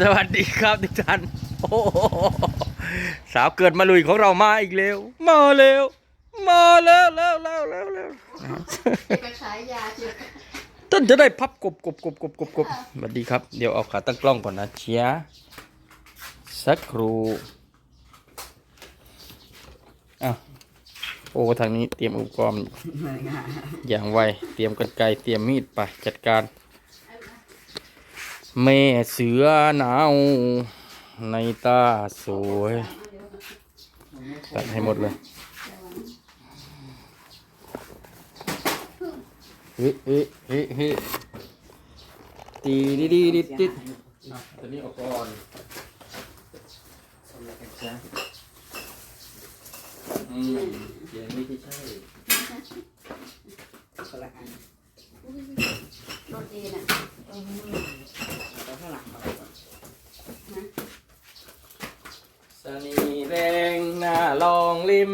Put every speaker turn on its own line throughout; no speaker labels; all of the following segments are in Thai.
สวัสดีครับทุกท่านโอ้โหสาวเกิดมาลุยของเรามาอีกแล้ว มาแล้ว มาแล้วแล้วแล้วแล้วแล้ว
ไปขายยาเชียว
ต้นจะได้พับกบกบกบกบกบกบสวัสดีครับ เดี๋ยวเอาขาตั้งกล้องก่อนนะเชียร์สักครู่อ้าวโอ้ทางนี้เตรียมอุปกรณ์อย่างไว เตรียมกันไกรเตรียมมีดไปจัดการ แม่เสือหนาวในตาสวยตัดให้หมดเลยเฮ้เฮ้เฮ้เฮ้ตีดีดีดีดิดตัวนี้ออกก่อนอืมเสียงนี้ที่ใช่
คนละอัน
รถดีน่ะ
แล้วข้างหลังมาก่อน
สนีแดงหน้าลองลิม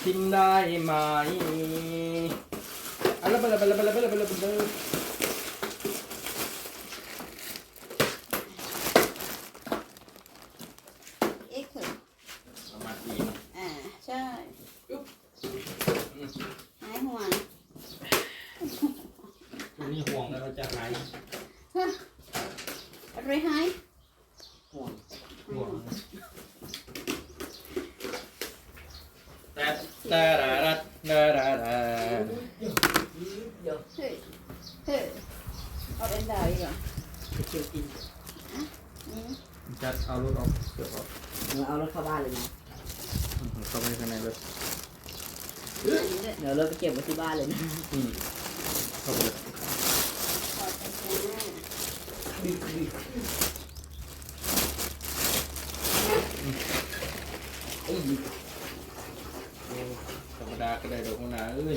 ชิมได้ไหมอะละบละบละบละบละบละบละ
เอ็กซ์เหรอ
ประมาณนี้
อ่าใช่หายห่วง
ตัวนี้ห่วงแล้วเราจะไหน
อะไรหาย
ห่วง
ห่วง ตระระแต่ระระ
เดี๋ยว
เฮ้ยเฮ้ยเอาเป็นดาวอีกเหรอ
เชียวกิน
อืม
จัดเอารถออกเกือบออก
เอารถเข้าบ้านเลยนะ
เข้าไปข้างในรถ
อันด้วย
เดี๋ยวรถไปเก็บไว้ที่บ้านเลยนะ
เข้าไปเลย
ขอใส่แค่หน้า
ธรรมดา ก็ได้ดอกหัวหนาเอ้ย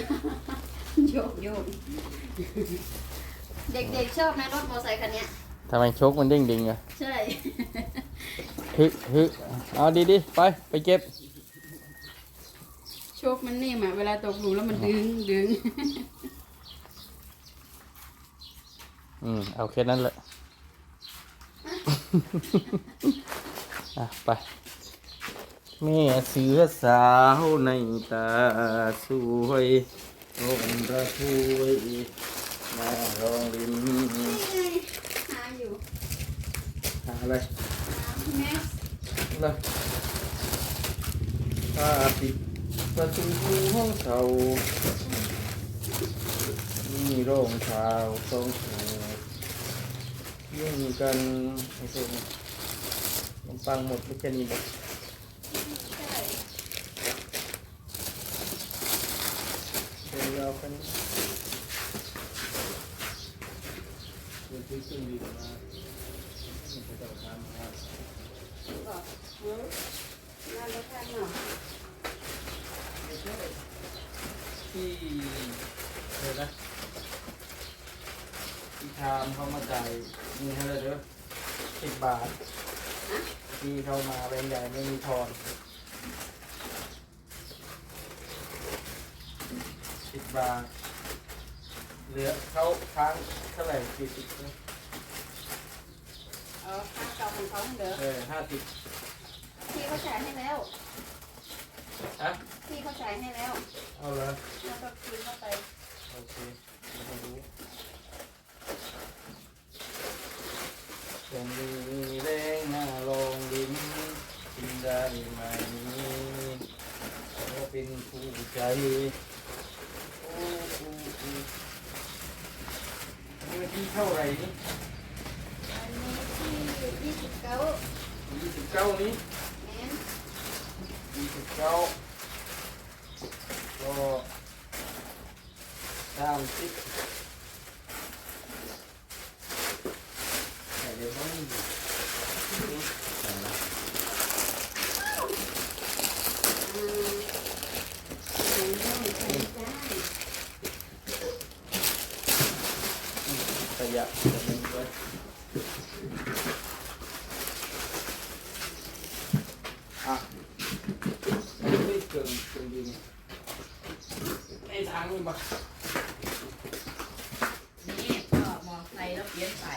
โยกโยกเด็กๆชอบนะรถมอเตอร์ไซค์คันเนี้ย
ทำไมโชคมันเด้งดึงอะ
ใช่
ฮึฮึเอาดีดีๆไปไปเก็บ
โชคมันนิ่มอะเวลาตกหลุมแล้วมันดึงดึง
อืมเอาแค่นั้นแหละ อะไป แม่เสือสาวในตาสวยองระถวยมารองริม
นี่ไงหาอยู่
หาอะไร
หาแม็กซ์
ล่ะผ้าปิดประตูห้องเขามีโรงเท้าสองหูยิ่งกันให้เสร็จมันปังหมดแค่นี้บอก
ใช่
เดี๋ยวเรากันเดี๋ยวซื้อเครื่องดีกว่ามาไม่ต้องทำครับ
บอกเออน่ารถทันเนาะ
ไม่ใช่ที่เดี๋ยวนะที่ทามเขามาจ่ายนี่ให้เลยเด้อสิบบาทที่เข้ามาแบงค์ใหญ่ไม่มีทอน สิบบาท เหลือเขาค้างเท่าไหร่สี่สิบ
เออค่าเก่าของเขาเด้อ
เออห้าสิบ
พี่เขาจ่ายให้แล้ว
ฮะ
พี่เขาจ่ายให้แล้ว
เอาละ
แล้วก็คืนเข้าไป
โอเคไม่รู้ยังมีแรงหน้าลองลิ้นกินได้ไหมเขาเป็นผู้ใจโอ้โอ้โอ้นี่วัน ที่เท่าไหร่นี่
อันนี้ที่ยี่สิบเก้า
ยี่สิบเก้านี้
แมน
ยี่สิบเก้าก็สามสิบ ยัอะไม่เกินเกินดีไอ้ทางนี่มา
นี่ก็มองใส่แล้วเปลี่ย
นใส่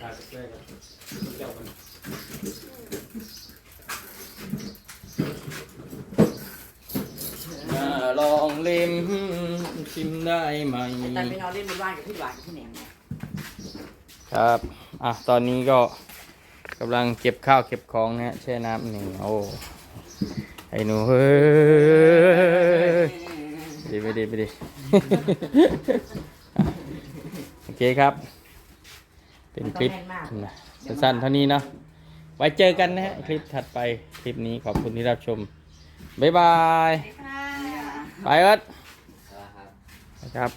ถ่ายสักแรกครับเจ้ามัน ชิมได้ไหม
แต่ไปนอนเล่นบนบ้านกับพี่หวานกับพี่แหนมเนี่ย
ครับ อะ ตอนนี้ก็กำลังเก็บข้าวเก็บของนะฮะแช่น้ำหนึ่งโอ้ ไอ้หนูเฮ้ยดีไปดีไปดี โอเคครับ เป็นคลิปนะสั้นๆเท่านี้เนาะ ไว้เจอกันนะฮะ คลิปถัดไป คลิปนี้ขอบคุณที่รับชม บ๊ายบาย
ค่ะ
ไปเอิร์ด
ครับ
นะครับ